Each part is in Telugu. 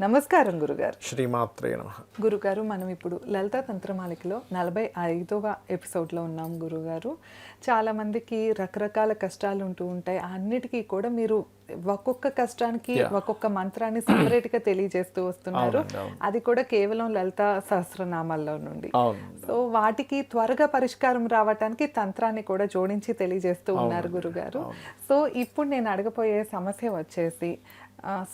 నమస్కారం గురుగారు. శ్రీమాత్రే నమ. గురుగారు మనం ఇప్పుడు లలిత తంత్రమాలికలో నలభై ఐదవ ఎపిసోడ్లో ఉన్నాం గురుగారు. చాలామందికి రకరకాల కష్టాలు ఉంటూ ఉంటాయి. అన్నిటికీ కూడా మీరు ఒక్కొక్క కష్టానికి ఒక్కొక్క మంత్రాన్ని సపరేట్గా తెలియజేస్తూ వస్తున్నారు. అది కూడా కేవలం లలిత సహస్రనామాల్లో నుండి. సో వాటికి త్వరగా పరిష్కారం రావటానికి తంత్రాన్ని కూడా జోడించి తెలియజేస్తూ ఉన్నారు గురుగారు. సో ఇప్పుడు నేను అడగపోయే సమస్య వచ్చేసి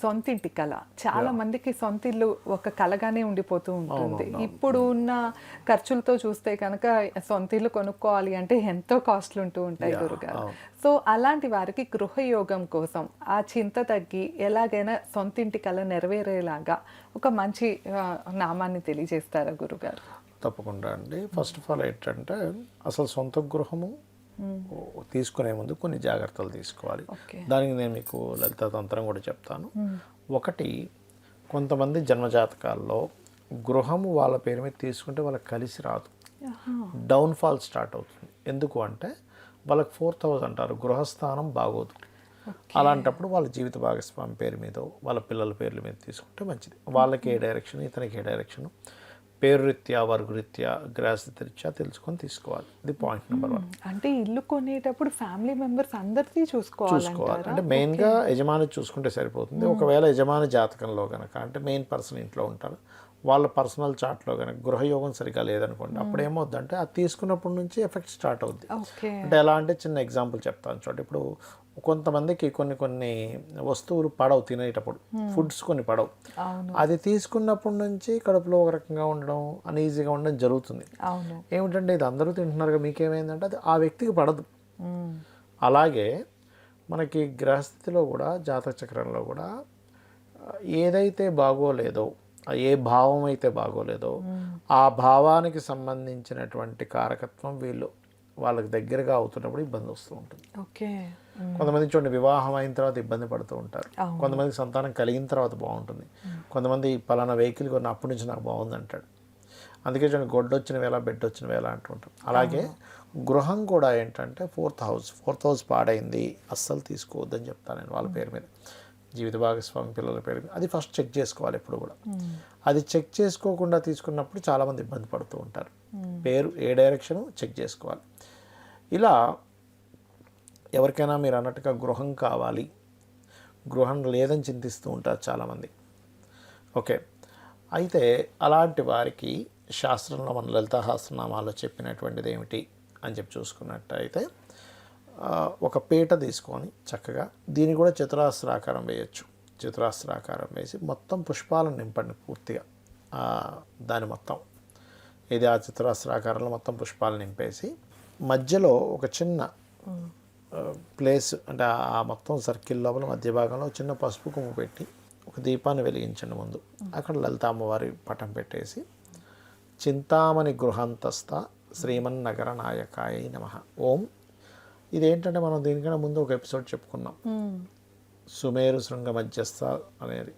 సొంతింటి కళ. చాలా మందికి సొంతిల్లు ఒక కళగానే ఉండిపోతూ ఉంటుంది. ఇప్పుడు ఉన్న ఖర్చులతో చూస్తే కనుక సొంతిల్లు కొనుక్కోవాలి అంటే ఎంతో కాస్ట్లు ఉంటూ ఉంటాయి గురుగారు సో అలాంటి వారికి గృహయోగం కోసం ఆ చింత తగ్గి ఎలాగైనా సొంతింటి కళ నెరవేరేలాగా ఒక మంచి నామాన్ని తెలియజేస్తారా గురుగారు? తప్పకుండా అండి. ఫస్ట్ ఆఫ్ ఆల్ ఏంటంటే అసలు సొంత గృహము తీసుకునే ముందు కొన్ని జాగ్రత్తలు తీసుకోవాలి. దానికి నేను మీకు లలిత తంత్రం కూడా చెప్తాను. ఒకటి కొంతమంది జన్మజాతకాల్లో గృహము వాళ్ళ పేరు మీద తీసుకుంటే వాళ్ళకి కలిసి రాదు. డౌన్ఫాల్ స్టార్ట్ అవుతుంది. ఎందుకు అంటే వాళ్ళకి ఫోర్త్ హౌస్ అంటారు. గృహస్థానం బాగోదు. అలాంటప్పుడు వాళ్ళ జీవిత భాగస్వామి పేరు మీద వాళ్ళ పిల్లల పేర్ల మీద తీసుకుంటే మంచిది. వాళ్ళకి ఏ డైరెక్షన్ ఇతనికి ఏ డైరెక్షన్ పేరు రీత్యా వర్గ రీత్యా గ్రాసత రీత్యా తెలుసుకొని తీసుకోవాలి. ఇది పాయింట్ నెంబర్ వన్. అంటే ఇల్లు కొనేటప్పుడు ఫ్యామిలీ మెంబర్స్ అందరిది చూసుకోవాలి. చూసుకోవాలంటారా అంటే మెయిన్గా యజమాని చూసుకుంటే సరిపోతుంది. ఒకవేళ యజమాని జాతకంలో కనుక అంటే మెయిన్ పర్సన్ ఇంట్లో ఉంటారు వాళ్ళ పర్సనల్ చార్ట్లో కనుక గృహయోగం సరిగా లేదనుకోండి అప్పుడు ఏమవుద్దంటే అది తీసుకున్నప్పటి నుంచి ఎఫెక్ట్ స్టార్ట్ అవుద్ది. అంటే ఎలా అంటే చిన్న ఎగ్జాంపుల్ చెప్తాను చూడండి. ఇప్పుడు కొంతమందికి కొన్ని కొన్ని వస్తువులు పడవు తినేటప్పుడు. ఫుడ్స్ కొన్ని పడవు. అది తీసుకున్నప్పటి నుంచి కడుపులో ఒక రకంగా ఉండడం అనీజీగా ఉండడం జరుగుతుంది. ఏమిటంటే ఇది అందరూ తింటున్నారు ఏమైందంటే అది ఆ వ్యక్తికి పడదు. మ్మ్. అలాగే మనకి గ్రహస్థితిలో కూడా జాతక చక్రంలో కూడా ఏదైతే బాగోలేదో ఏ భావం అయితే బాగోలేదో ఆ భావానికి సంబంధించినటువంటి కారకత్వం వీళ్ళు వాళ్ళకి దగ్గరగా అవుతున్నప్పుడు ఇబ్బంది వస్తూ ఉంటుంది. ఓకే. కొంతమంది చూడండి వివాహం అయిన తర్వాత ఇబ్బంది పడుతూ ఉంటారు. అవును. కొంతమందికి సంతానం కలిగిన తర్వాత బాగుంటుంది. కొంతమంది పలానా వెహికల్ కొన్ని అప్పటి నుంచి నాకు బాగుంది అంటాడు. అందుకే చూడండి గొడ్డు వచ్చిన వేళ బెడ్ వచ్చిన వేళ అంటూ ఉంటాం అలాగే గృహం కూడా ఏంటంటే ఫోర్త్ హౌస్ ఫోర్త్ హౌస్ పాడైంది అస్సలు తీసుకోవద్దని చెప్తాను నేను వాళ్ళ పేరు మీద. జీవిత భాగస్వామి పిల్లల పేరు మీద. అది ఫస్ట్ చెక్ చేసుకోవాలి ఎప్పుడు కూడా. అది చెక్ చేసుకోకుండా తీసుకున్నప్పుడు చాలామంది ఇబ్బంది పడుతూ ఉంటారు. పేరు ఏ డైరెక్షను చెక్ చేసుకోవాలి. ఇలా ఎవరికైనా మీరు అన్నట్టుగా గృహం కావాలి. గృహం లేదని చింతిస్తూ ఉంటారు చాలామంది. ఓకే. అయితే అలాంటి వారికి శాస్త్రంలో మన లలిత శాస్త్రనామాల్లో చెప్పినటువంటిది ఏమిటి అని చెప్పి చూసుకున్నట్టయితే ఒక పీట తీసుకొని చక్కగా దీన్ని కూడా చతురాస్రాకారం వేయచ్చు. చతురాస్త్రాకారం వేసి మొత్తం పుష్పాలను నింపండి పూర్తిగా. దాని మొత్తం. ఇది ఆ చతురాస్త్రాకారంలో మొత్తం పుష్పాలు నింపేసి మధ్యలో ఒక చిన్న ప్లేస్ అంటే ఆ- మొత్తం సర్కిల్ లోపల మధ్య భాగంలో చిన్న పసుపు కొమ్ము పెట్టి ఒక దీపాన్ని వెలిగించండి ముందు. అక్కడ లలిత అమ్మవారి పటం పెట్టేసి చింతామణి గృహంతస్థ శ్రీమన్నగర నాయకాయ నమ. ఓం. ఇదేంటంటే మనం దీనికన్నా ముందు ఒక ఎపిసోడ్ చెప్పుకున్నాం. సుమేరు శృంగ మధ్యస్థ అనేది.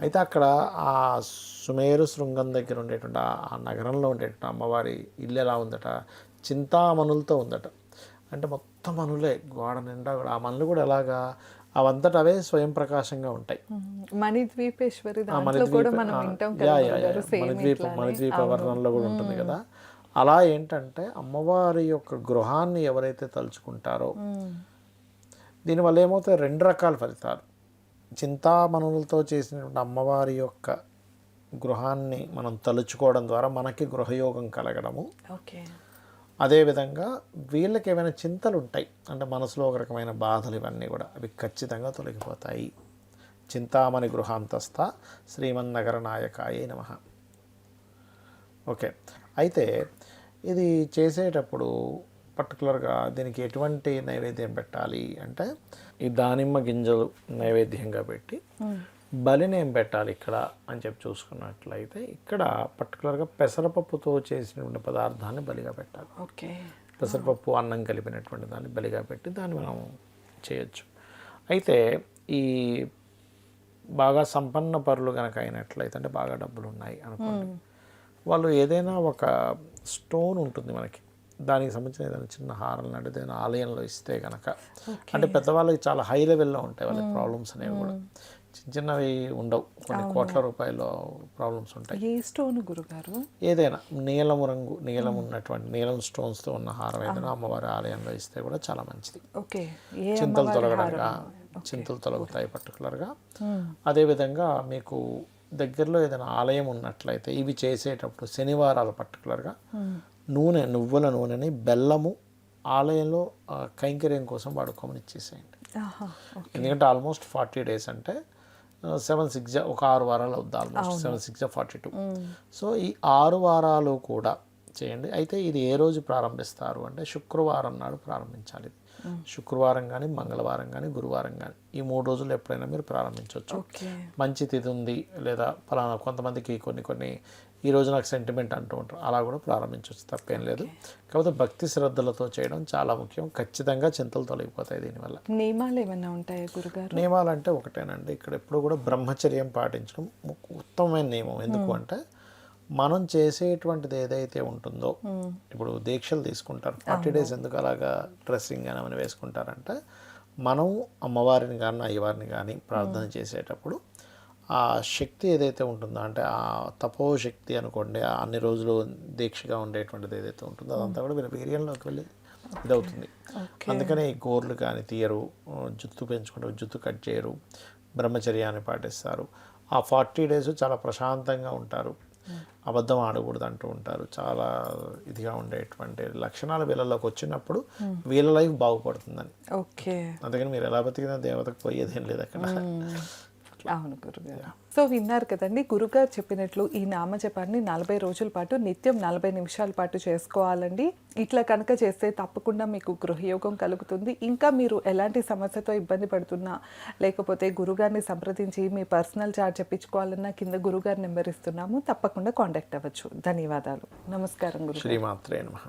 అయితే అక్కడ ఆ సుమేరు శృంగం దగ్గర ఉండేటువంటి ఆ- ఆ నగరంలో ఉండేటువంటి అమ్మవారి ఇల్లు ఎలా ఉందట? చింతామణులతో ఉందట. అంటే మొత్తం మనులే గోడ నిండా కూడా. ఆ మనులు కూడా ఎలాగా అవంతట అవే స్వయం ప్రకాశంగా ఉంటాయి. మణిద్వీపేశ్వరి మణిద్వీప వర్ణంలో కూడా ఉంటుంది కదా. అలా ఏంటంటే అమ్మవారి యొక్క గృహాన్ని ఎవరైతే తలుచుకుంటారో. దీనివల్ల ఏమవుతాయి? రెండు రకాల ఫలితాలు. చింతామణులతో చేసినటువంటి అమ్మవారి యొక్క గృహాన్ని మనం తలుచుకోవడం ద్వారా మనకి గృహయోగం కలగడము. ఓకే. అదేవిధంగా వీళ్ళకి ఏమైనా చింతలు ఉంటాయి అంటే మనసులో ఒక రకమైన బాధలు ఇవన్నీ కూడా అవి ఖచ్చితంగా తొలగిపోతాయి. చింతామణి గృహాంతస్థ శ్రీమన్నగర నాయకాయ నమ. ఓకే అయితే ఇది చేసేటప్పుడు పర్టికులర్గా దీనికి ఎటువంటి నైవేద్యం పెట్టాలి అంటే ఈ దానిమ్మ గింజలు నైవేద్యంగా పెట్టి బలిని ఏం పెట్టాలి ఇక్కడ అని చెప్పి చూసుకున్నట్లయితే ఇక్కడ పర్టికులర్గా పెసరపప్పుతో చేసినటువంటి పదార్థాన్ని బలిగా పెట్టాలి. ఓకే. పెసరపప్పు అన్నం కలిపినటువంటి దాన్ని బలిగా పెట్టి దాన్ని మనం చేయొచ్చు. అయితే ఈ బాగా సంపన్న పరులు కనుక అయినట్లయితే అంటే బాగా డబ్బులు ఉన్నాయి అనుకోండి వాళ్ళు ఏదైనా ఒక స్టోన్ ఉంటుంది మనకి. దానికి సంబంధించిన ఏదైనా చిన్న హారం లాంటిది ఏదైనా ఆలయంలో ఇస్తే కనుక అంటే పెద్దవాళ్ళకి చాలా హై లెవెల్లో ఉంటాయి వాళ్ళకి ప్రాబ్లమ్స్ అనేవి కూడా. చిన్న చిన్నవి ఉండవు. కొన్ని కోట్ల రూపాయల ప్రాబ్లమ్స్ ఉంటాయి. ఏ స్టోన్ గురుగారు? ఏదైనా నీలము రంగు నీలం ఉన్నటువంటి నీలం స్టోన్స్తో ఉన్న హారం ఏదైనా అమ్మవారి ఆలయంలో ఇస్తే కూడా చాలా మంచిది. ఓకే. చింతలు తొలగడంగా చింతలు తొలగుతాయి పర్టికులర్గా. అదేవిధంగా మీకు దగ్గరలో ఏదైనా ఆలయం ఉన్నట్లయితే ఇవి చేసేటప్పుడు శనివారాలు పర్టికులర్గా నూనె నువ్వుల నూనెని బెల్లము ఆలయంలో కైంకర్యం కోసం వాడుకోమని ఇచ్చేసేయండి. ఎందుకంటే ఆల్మోస్ట్ ఫార్టీ డేస్ అంటే సెవెన్ సిక్స్ ఒక ఆరు వారాలు అవుద్ది almost seven six forty two. So ఈ ఆరు వారాలు కూడా చేయండి. అయితే ఇది ఏ రోజు ప్రారంభిస్తారు అంటే శుక్రవారం నాడు ప్రారంభించాలి. శుక్రవారం కానీ మంగళవారం కానీ గురువారం కానీ ఈ మూడు రోజులు ఎప్పుడైనా మీరు ప్రారంభించవచ్చు మంచి తిథి ఉంది లేదా ఫలానా కొంతమందికి కొన్ని కొన్ని ఈ రోజు నాకు సెంటిమెంట్ అంటూ ఉంటారు. అలా కూడా ప్రారంభించవచ్చు తప్పేం లేదు. కాకపోతే భక్తి శ్రద్ధలతో చేయడం చాలా ముఖ్యం. ఖచ్చితంగా చింతలు తొలగిపోతాయి దీనివల్ల నియమాలు ఏమైనా ఉంటాయా గురుగారు? నియమాలు అంటే ఒకటేనండి. ఇక్కడ ఎప్పుడు కూడా బ్రహ్మచర్యం పాటించడం ఉత్తమమైన నియమం. ఎందుకు అంటే మనం చేసేటువంటిది ఏదైతే ఉంటుందో ఇప్పుడు దీక్షలు తీసుకుంటారు. ఫార్టీ డేస్ ఎందుకు అలాగా డ్రెస్సింగ్ అని వేసుకుంటారంటే మనం అమ్మవారిని కానీ అయ్యవారిని కానీ ప్రార్థన చేసేటప్పుడు ఆ శక్తి ఏదైతే ఉంటుందో అంటే ఆ తపోశక్తి అనుకోండి ఆ అన్ని రోజులు దీక్షగా ఉండేటువంటిది ఏదైతే ఉంటుందో అదంతా కూడా వీళ్ళ వీర్యంలోకి వెళ్ళి ఇదవుతుంది. అందుకనే ఈ గోర్లు కానీ తీయరు జుత్తు పెంచుకుంటారు జుత్తు కట్ చేయరు బ్రహ్మచర్యాన్ని పాటిస్తారు. ఆ ఫార్టీ డేస్ చాలా ప్రశాంతంగా ఉంటారు. అబద్ధం ఆడకూడదు అంటూ ఉంటారు. చాలా ఇదిగా ఉండేటువంటి లక్షణాలు వీళ్ళలోకి వచ్చినప్పుడు వీళ్ళ లైఫ్ బాగుపడుతుందని. ఓకే. అందుకని మీరు ఎలా బతికినా దేవతకు పోయేదేం లేదు అక్కడ. అవును గురుగారు. సో విన్నారు కదండి గురుగారు చెప్పినట్లు ఈ నామజపాన్ని నలభై రోజుల పాటు నిత్యం నలభై నిమిషాల పాటు చేసుకోవాలండి. ఇట్లా కనుక చేస్తే తప్పకుండా మీకు గృహయోగం కలుగుతుంది. ఇంకా మీరు ఎలాంటి సమస్యతో ఇబ్బంది పడుతున్నా లేకపోతే గురుగారిని సంప్రదించి మీ పర్సనల్ చార్ట్ చెప్పించుకోవాలన్నా కింద గురుగారి నెంబర్ ఇస్తున్నాము. తప్పకుండా కాంటాక్ట్ అవ్వచ్చు. ధన్యవాదాలు. నమస్కారం గురు శ్రీమాత్రే నమః.